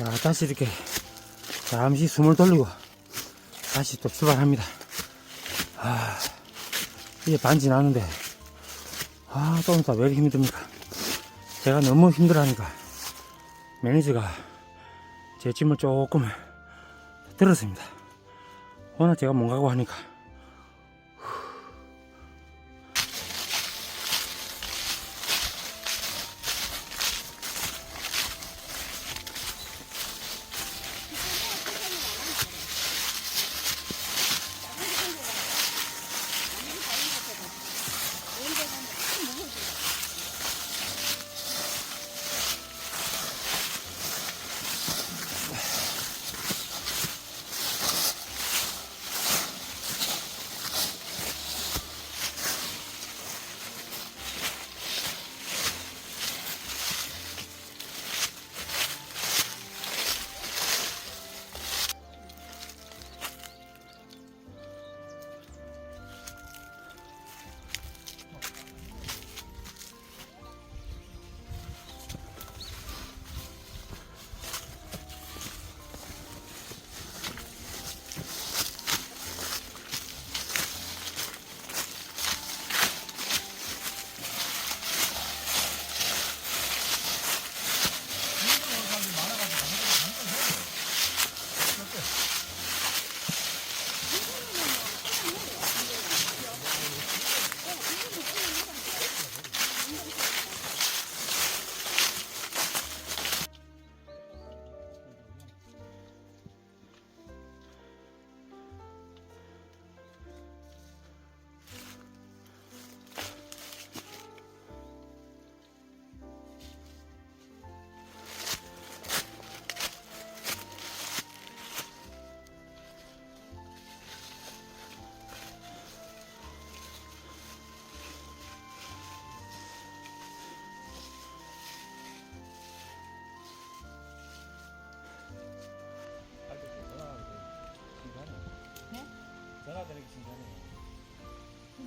자, 다시 이렇게 잠시 숨을 돌리고 다시 또 출발합니다. 아, 이제 반 지 나는데, 아, 또 오늘따라 왜 이렇게 힘듭니까? 제가 너무 힘들어하니까 매니저가 제 짐을 조금 들었습니다. 오늘 제가 못 가고 하니까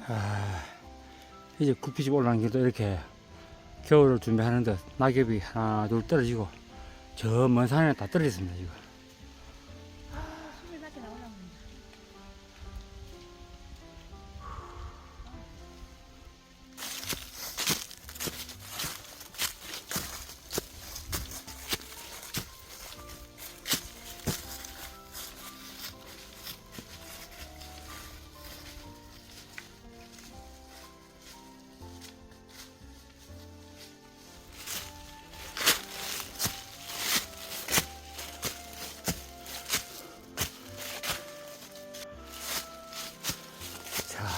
아, 이제 굽히집 올라간 길도 이렇게 겨울을 준비하는데 낙엽이 하나 둘 떨어지고 저 먼 산에 다 떨어졌습니다 지금.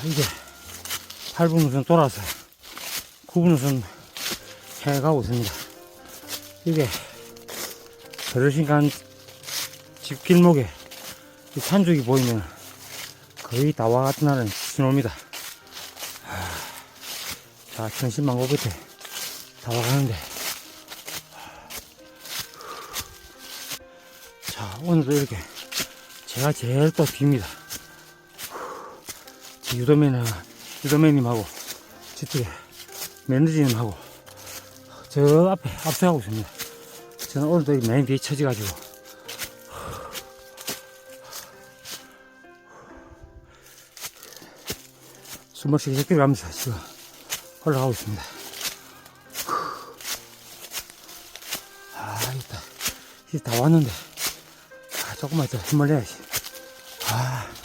이제 8분 우선 돌아서 9분 우선 해가고 있습니다. 이게 그러신간 집 길목에 이 산쪽이 보이면 거의 다와 같은 날은 신호입니다. 아, 자 천신만 고 끝에 다 와 가는데 자 오늘도 이렇게 제가 제일 또 깁니다. 유도맨, 유도맨님하고 저쪽에 매니저님하고 저 앞에 앞서가고 있습니다. 저는 오늘도 맨 뒤에 처져가지고 숨을 쉬게 가면서 지금 올라가고 있습니다. 아, 있다. 이제 다 왔는데. 아, 조금만 더 힘을 내야지. 아.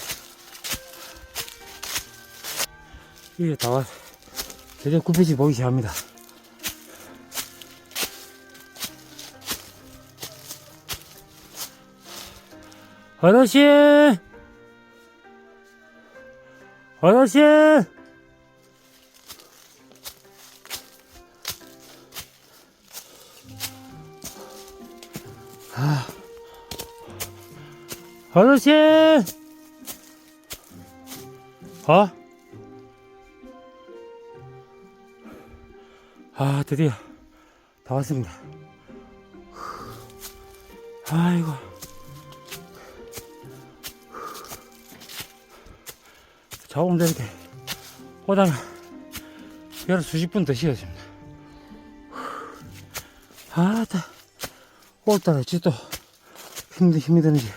이게 다 왔, 드디어 굽혀지 보기 시작합니다. 아저씨! 아저씨! 아, 아저씨! 어? 아, 드디어 다 왔습니다. 아이고. 조금 이렇게 오다가 여러 수십 분 더 쉬었습니다. 아, 다 오늘따라 지또 힘들, 힘이 드는지.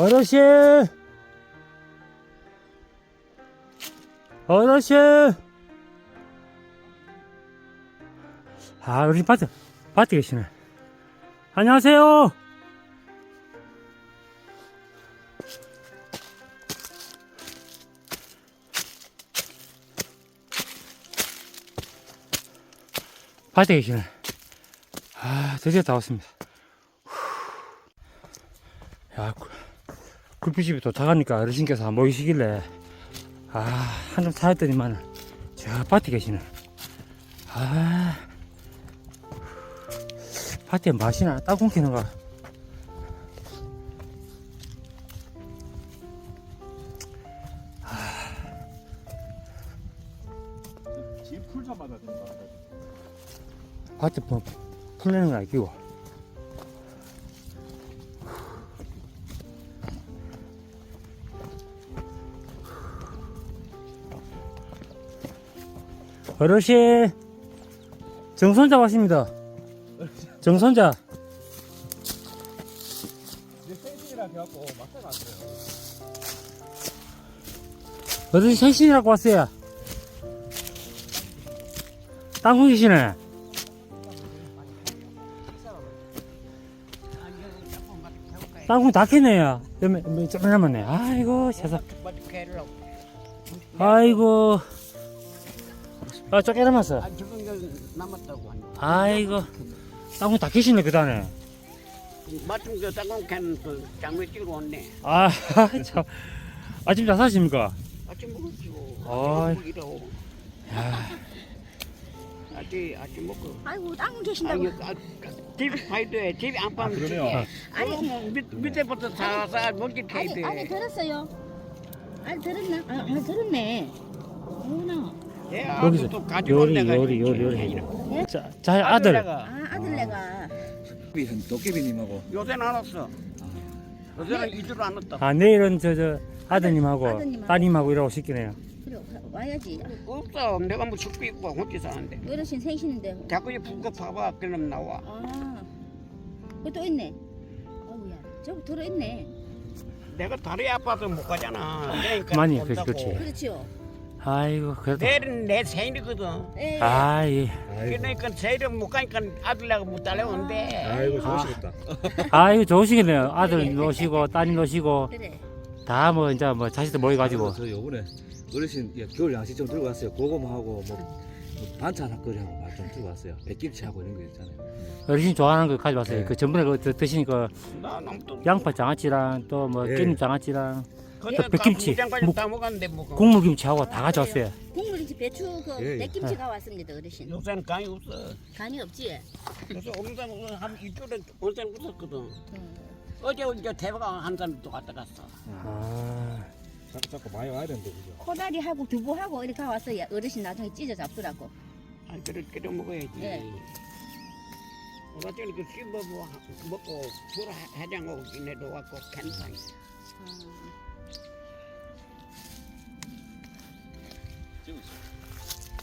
어르신! 어르신! 아, 어르신 밭에, 밭에 계시네. 안녕하세요! 밭에 계시네. 아, 드디어 다 왔습니다. 후. 야, 굴- 굴비집에 도착하니까 어르신께서 안 보이시길래, 아, 한참 찾았더니만, 저 밭에 계시네. 아, 밭에 맛이나 따궁 키는가. 집풀 잡아야 된다. 밭에 뭐, 풀내는 건 아끼고. 어르신, 정선자 왔습니다. 정선자. 어르신 생신이라고 왔어요. 땅콩 계시네. 땅콩 다 캐네요. 몇, 몇, 조금 남았네. 아이고, 세상. 아이고. 아, 조금 남았어. 아, 저건 이거 남았다고 하니. 아이고. 땅콩 다 캐시네, 그 다음에. 마침 그 땅콩 캔그 장미 찍으러 왔네. 아, 참. 아침 잘 사십니까? 아침 먹었지고. 어이. 아침 먹이라고. 아침 아침 먹고. 아이고 땅 아니 계신다고. 아, TV 봐야 돼. TV 안 보면 그러네요. 아니 뭐 밑, 밑에부터 살살 먹기 해야 아니 아니 돼. 들었어요. 아니 들었나? 아, 아 들었네. 어머나. 예, 여기서 아주 또 가지고 요리, 요리, 요리, 요리. 아니라. 자, 자, 아들. 아들내가 아 아들내가. 도깨비님하고 요새는 안 왔어. 요새는 이주로 안 왔다. 아, 내일은 저, 저, 아드님하고, 아드님하고. 따님하고 이러고 시키네요. 그래 와- 와야지. 없어. 내가 뭐 죽고 있고 혼자 사는데. 어르신 생신인데. 자꾸 이 불거 봐봐. 그럼 나와. 아. 그또 있네. 어우야 저거 들어 있네. 내가 다리 아파서 못 가잖아. 그러니까 많이, 그렇지. 그렇지요. 아이고, 그래도. 내일은 내 생일이거든. 예. 예. 아, 예. 그러니까 생일을 못 가니까 아들하고 못 달려온대. 아이고 좋으시겠다. 아이고, 좋으시겠네요. 아들 노시고, 따님 노시고, 그래. 다 뭐, 이제 뭐, 자식들 모여가지고. 저 요번에 어르신 예, 겨울 양식 좀 들고 왔어요. 고구마하고 뭐, 뭐 반찬 한거리하고 막 좀 들고 왔어요. 백김치하고 이런 거 있잖아요. 어르신 좋아하는 거 가져왔어요. 네. 그 전번에 그 드- 드신 그나 너무 또 양파 장아찌랑 또 뭐 예. 깻잎 장아찌랑 그때 백김치, 묵- 먹었는데 뭐 그- 국물김치하고 다 가져왔어요. 국물김치 배추 그 예, 예. 백김치가 왔습니다 어르신. 요새는 간이 없어. 간이 없지. 사람 오늘 한 일주일에 온 사람 없었거든. 음. 어제 이제 대박 한 사람 또 갔다 갔어. 아, 자꾸 자꾸 많이 와야 되는데 그죠? 코다리하고 두부하고 이렇게 왔어요. 어르신 나중에 찢어 잡수라고. 아 그래 그래 먹어야지. 예. 오늘 저는 그 씹어 뭐 하- 먹고 불 해장하고 기내도 왔고 캔사이.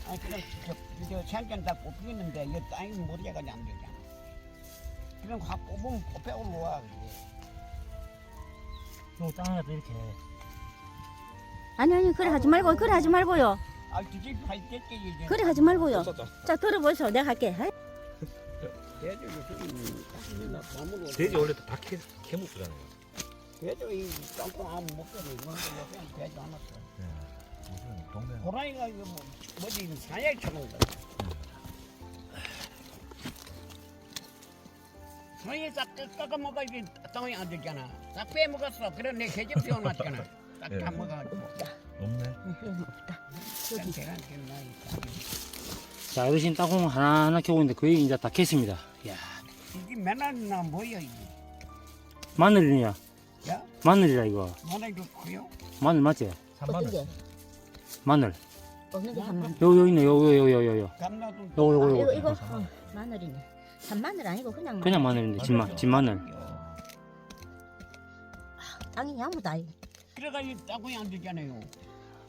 아 그래 저저 생전 다 뽑히는데 이 땅이 머리가 안 되잖아. 그럼 확 뽑으면 뽑혀 올라와. 요 땅에도 이렇게. 아니 아니 그래 하지 말고 그래 하지 말고요. 아 뒤집 팔겠지 이제. 그래 하지 말고요. 자 들어보세요. 내가 할게. 아이, 돼지 감으로. 돼지 원래 다 캐, 캐먹잖아요. 돼지 이 땅콩 안 먹거든. 요새 돼지 안 왔어. 호랑이가 이거 뭐 뭐지 사냥 쳐놓은 거. 사냥이 싹 깎아 먹어야지 땅이 안 되잖아. 싹 빼먹었어. 그래 내 계집 띄워놨잖아. 예. 싹다 먹어가지고. 없네. 여기. 계란 겠나 자, 어르신 땅콩 하나하나 있는데 거의 이제 다 캤습니다. 야 이게 맨날 나 뭐야 이게? 마늘이냐? 야? 마늘이라 이거. 마늘도 커요? 마늘 맞지? 어떤 게? 마늘. 어느 게 한만? 요, 요 있네, 요, 요, 요, 요, 요, 요. 감나도 요거, 요거, 아, 이거 요거. 이거 어, 마늘이네. 산마늘 아니고 그냥 그냥 마늘인데, 진마, 진마늘. 땅이 야무다. 이거. 그래가 이 땅콩이 안 되잖아요.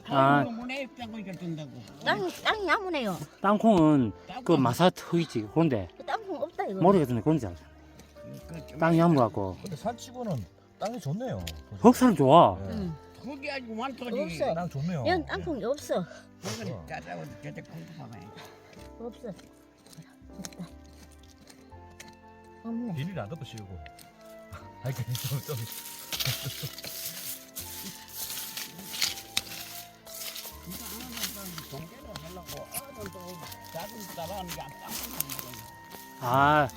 아. 문에 땅콩 든다고. 땅 땅이 야무네요. 땅콩은 그 땅콩. 마사트 있지. 그런데 그 땅콩 없다 이거. 모래 같은데 그런 줄 알아. 그 좀- 땅이 아무 갖고 근데 산치고는 땅이 좋네요. 흑산 좋아. 네. 응. 그게 아니고 많더지. 없어. 땅 좋네요. 예. 얘는 땅콩이 없어. 그건 짜자고 저때 콩쿠파네. 없어. 없다. 없네. 비닐 안 덮어 씌우고. 아니 그 좀, 좀. 동계를 하려고 아들도 작은 따라하는 게안 땅콩 아,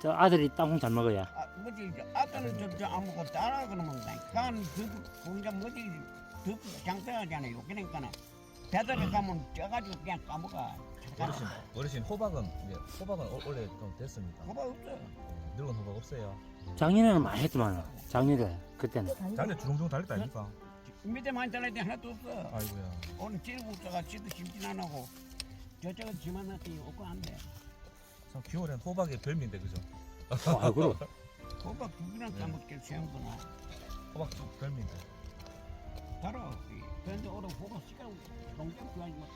저 아들이 땅콩 잘 먹어야. 아, 뭐지 이제 아들은 저, 저 아무거 따라 그러면 그간 그 공장 뭐지 그 장사하잖아요 그러니까는 배달에 가면 쪄가지고 그냥 까먹어 어르신, 어르신 호박은 이제 호박은 어- 원래 좀 됐습니까? 뭐가 없어 네, 늙은 호박 없어요. 작년에는 많이 했더만. 작년에 그때는. 작년 주렁주렁 달렸다 아닙니까? 밑에 많이 잘라야 돼 하나도 없어 아이고야. 오늘 찌르고다가 찌도 심진 안 하고 저쪽은 지만한테 없고 안돼 참 겨울엔 호박의 별미인데 그죠? 아, 그럼. 호박 두 개나 까먹게 세운구나 호박 좀 별미인데. 바로 그런데 오늘 호박 시간 동작 좋아하지 못해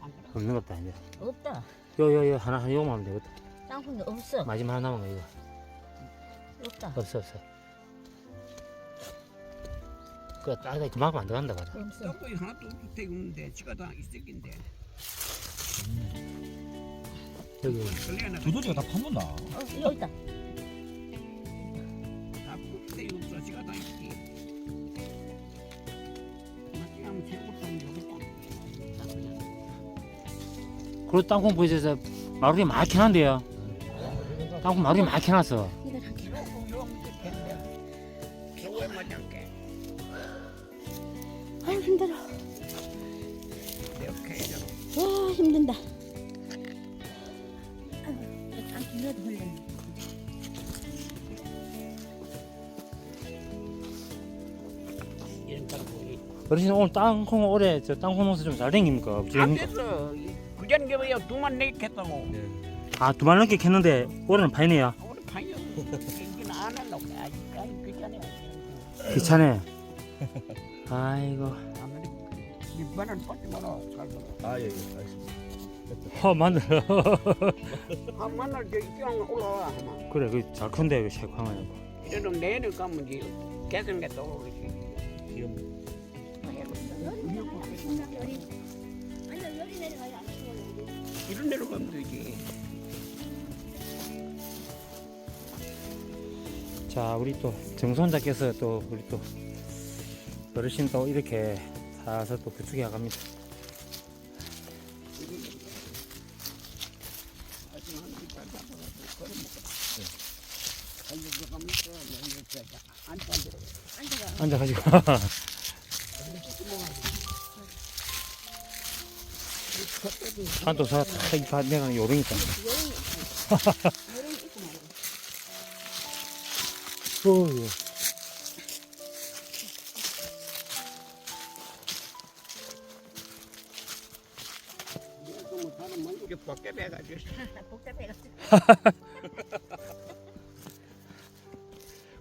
안 그래? 없는 것다 이제. 없다. 요, 요, 요, 하나, 하나 요만 하면 되겠다. 땅콩이 없어. 마지막 하나 남은 거 이거. 없다. 없어, 없어. 그, 따다 그만큼 안 들어간다, 봐라. 없어. 떡도 하나도 없어 태우는데 지가 다 있었긴데 여기, 걸려나 두더지가 다 파묻나? 어, 여기 있다. 다 그리고 땅콩 보이셔서 마루리 많이 캐놨대요. 땅콩 마루리 많이 캐놨어. 아유 힘들어. 와 힘든다. 흘렸네. 이런 땅콩이 어르신 오늘 땅콩 올해 저 땅콩 농사 좀잘 댕깁니까? 안 됐어 그 전 게뭐야 두만 네 캤다고 아, 두 말 넘게 캤는데 올해는 파이네요. 오늘 파이어 이기는 안 하려고 아이 그전에 귀찮네. 아이고. 아무리 이번엔 받지 마라 잘 들어 아 예, 예, 알겠습니다. 허, 마늘. 한 만날 저 입장 올라와 하면 그래, 그잘 큰데, 그 새광을. 이래도 내일 가면 이제 개선 게 떠오르지 이런 데로 가면 되지 자, 우리 또 정손자께서 또 우리 또 어르신 또 이렇게 사서 또 부축해 갑니다. 앉아가지고. 한도 사, 이 바, 내가 요령이다. 어휴. 이게 벗게 돼가지고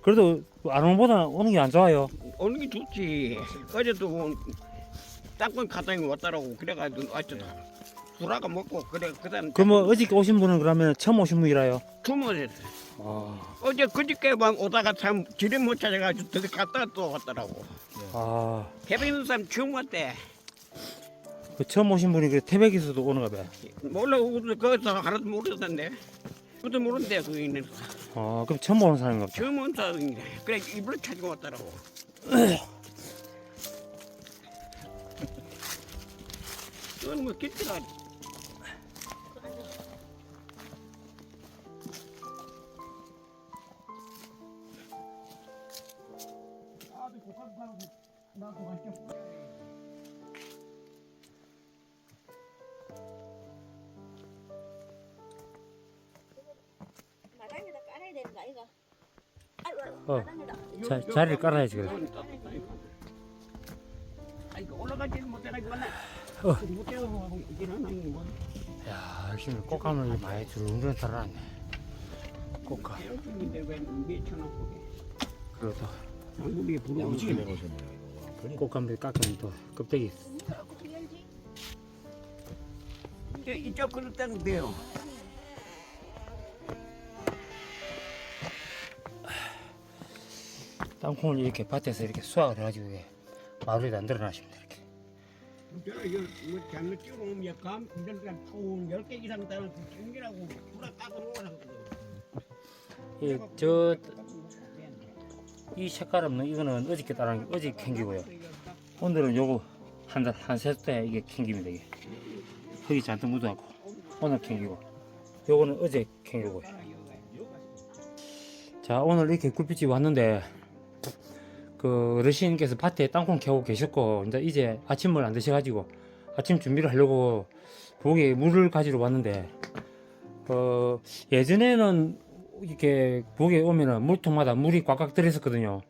그래도 안 오는 보다 오는 게 안 좋아요. 오는 게 좋지 어제도 땅콩 가방이 왔다라고 그래가지고 어쩌다 수라가 먹고 그래 그다음 그러면 어저께 오신 분은 그러면 처음 오신 분이라요? 주문했어 아, 어제 그저께만 오다가 참 지를 못 찾아가지고 더 갔다가 또 왔더라고. 아, 해변 사람 처음 왔대. 그 처음 오신 분이 그 태백에서도 오는가 봐요. 몰라 거기서 하나도 모르던데. 그것도 모르는데 그 있는 아, 그럼 처음 오는 사람인가 보다. 처음 온 사람인데 그래 이불을 찾고 왔더라고. 그건 뭐 길지가 마당에다 깔아야 되는 거 아이가? 아이고 어. 자, 자리를 깔아야지, 그래. 아이고 올라가지 못해가지고 만나 어. 못해가지고 야, 열심히 꽃감을 많이 주렁주렁 달아놨네. 꽃감. 그래도 장군이 부르고 야무지게 내놓으셨네요. 이거. 꽃감들 깎으면 또 껍데기 이제 이쪽 그릇 때는 돼요. 땅콩을 이렇게 밭에서 이렇게 수확을 해가지고 이게 마루에다 늘어나십니다 이렇게 저는 이거 뭐 잘못 찍으면 감 이런 푸운 열개 이상 따는 그 ting이라고 불에 까고 놓으라거든. 이, 저, 이 색깔 없는 이거는 어저께 따른 어제 캥기고요. 오늘은 요거 한한세대 이게 캥깁니다 이게. 흙이 잔뜩 묻어갖고 오늘 캥기고 요거는 어제 캥기고요. 자 오늘 이렇게 굴빛이 왔는데 그 어르신께서 밭에 땅콩 캐고 계셨고 이제 이제 아침을 안 드셔가지고 아침 준비를 하려고 부엌에 물을 가지러 왔는데 어 예전에는 이렇게 부엌에 오면은 물통마다 물이 꽉꽉 들어있었거든요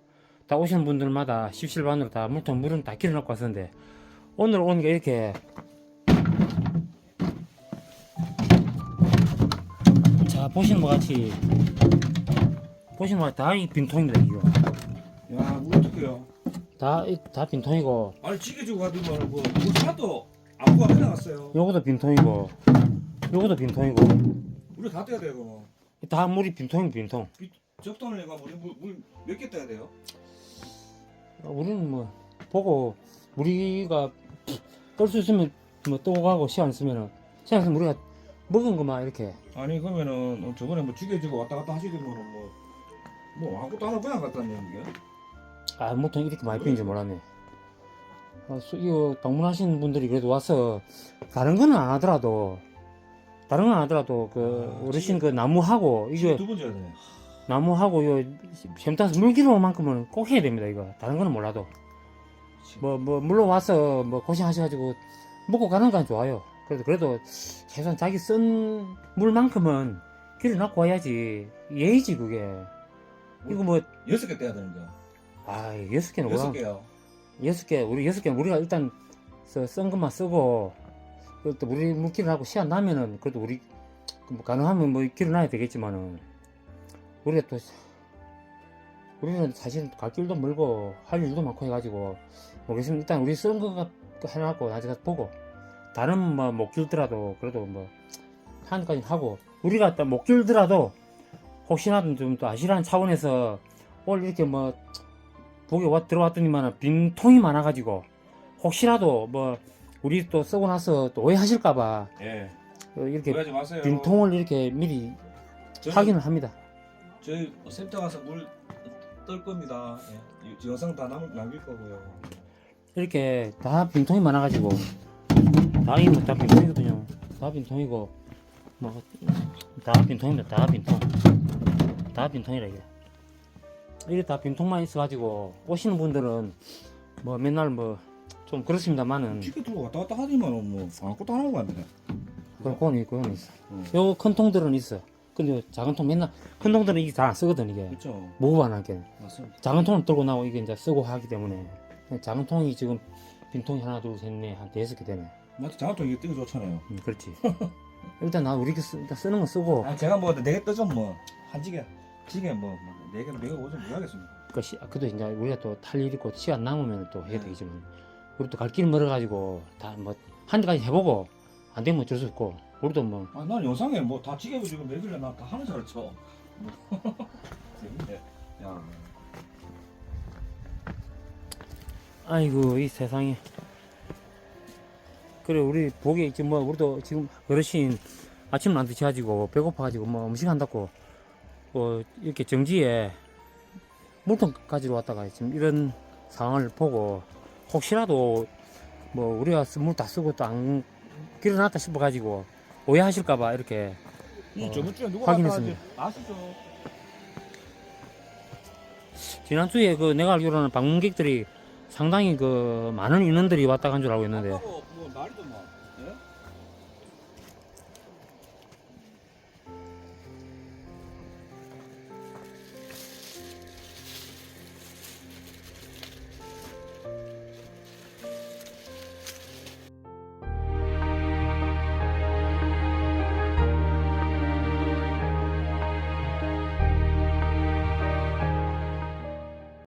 다 오시는 분들마다 십실반으로 다 물통 물은 다 길어놓고 왔었는데 오늘 오는 게 이렇게 자 보시는 것 같이 보시는 것 같이 다이 빈통입니다 이거 야, 뭐 어떡해요? 다, 이- 다 빈통이고, 아니 지게 주고 가더만 뭐, 뭐 차도 안 구가 해나갔어요. 요것도 빈통이고, 요것도 빈통이고, 우리 다 떼야 돼요, 그거. 다 물이 빈통이 빈통. 적당을 내가 우리 물몇 개 떼야 돼요? 우리는 뭐, 보고, 우리가 뜰수 있으면 뭐 떠고 가고, 시간 있으면은, 시간 있으면 우리가 먹은 것만 이렇게, 아니 그러면은 어, 저번에 뭐 지게 주고 왔다 갔다 하시더만은 뭐, 뭐 아무것도 안 하고 그냥 갔다는 얘기야? 아, 물통 이렇게 많이 빈줄 몰랐네. 아, 수- 이거 방문하시는 분들이 그래도 와서, 다른 거는 안 하더라도, 다른 건안 하더라도, 그, 아, 어르신 그 나무하고, 이거, 두번 줘야 돼. 나무하고 요 샘타서 물기로만큼은 꼭 해야 됩니다 이거 다른 거는 몰라도 뭐 뭐 물로 와서 뭐 고생하셔가지고 먹고 가는 건 좋아요 그래도 그래도 최소한 자기 쓴 물만큼은 길어놓고 와야지 예의지 그게 이거 뭐 여섯 개 떼야 되는 거. 아 여섯 개는 여섯 뭐야 개요. 여섯 개 우리 여섯 개는 우리가 일단 써- 쓴 것만 쓰고 그또 우리 물기를 하고 시간 나면은 그래도 우리 뭐 가능하면 뭐 길어놔야 되겠지만은 우리가 또 우리는 사실 갈 길도 멀고 할 일도 많고 해가지고 모르겠으면 일단 우리 쓴거 해놨고 나중에 보고 다른 뭐 못 길더라도 그래도 뭐 한까지 하고 우리가 또못 길더라도 혹시나도 좀또 아시라는 차원에서 오늘 이렇게 뭐와 들어왔더니만 빈 통이 많아가지고 혹시라도 뭐 우리 또 쓰고 나서 또 오해하실까봐 예. 어, 이렇게 오해하지 마세요. 빈 통을 이렇게 미리 저희- 확인을 합니다. 저희 센터 가서 물 뜰 겁니다. 예. 이 영상 다 남, 남길 거고요. 이렇게 다 빈통이 많아가지고 다 이거 다 빈통이거든요. 다 빈통이고 뭐다 빈통입니다. 다 빈통. 다 빈통이라 이게. 이게 다 빈통만 있어가지고 오시는 분들은 뭐 맨날 뭐 좀 그렇습니다만은 지게 들고 왔다 갔다 하지만은 뭐 아무것도 안 하고 갔네. 그건 그건 있어. 음. 요큰 통들은 있어. 근데 작은 통 맨날 큰 통들은 이게 잘 안 쓰거든 이게. 그렇죠. 모브 안 하게. 맞습니다. 작은 통을 들고 나오고 이게 이제 쓰고 하기 때문에 작은 통이 지금 빈 통이 하나 둘셋넷한 대여섯 개 되네. 맞아. 장학통 이게 뜨기 좋잖아요. 음, 그렇지. 일단 나 우리 쓰, 일단 쓰는 거 쓰고 아 제가 뭐 네개 뜨죠 뭐. 한 지게. 지게 뭐네개 네개 오전 뭐 하겠습니다. 그 시, 그래도 이제 우리가 또 탈 일 있고 시간 남으면 또 해야 되겠지만 우리 또갈길 멀어가지고 다 뭐한 가지 해보고 안 되면 어쩔 수 없고 우리도 뭐 아, 난 영상에 뭐다 지게 지금 매길래 나다 하는 줄 알았죠. 재밌네. 야. 아이고 이 세상에 그래 우리 보기 지금 뭐 우리도 지금 어르신 아침을 안 드셔가지고 배고파가지고 뭐 음식 한다고 뭐 이렇게 정지에 물통 가지러 왔다가 지금 이런 상황을 보고 혹시라도 뭐 우리가 물 다 쓰고 또 안 길어놨다 싶어가지고 오해하실까봐 이렇게 이 어, 저번 주에 누가 확인했습니다. 아시죠? 지난주에 그 내가 알기로는 방문객들이 상당히 그 많은 인원들이 왔다 간 줄 알고 있는데 아까도 뭐 말이더만.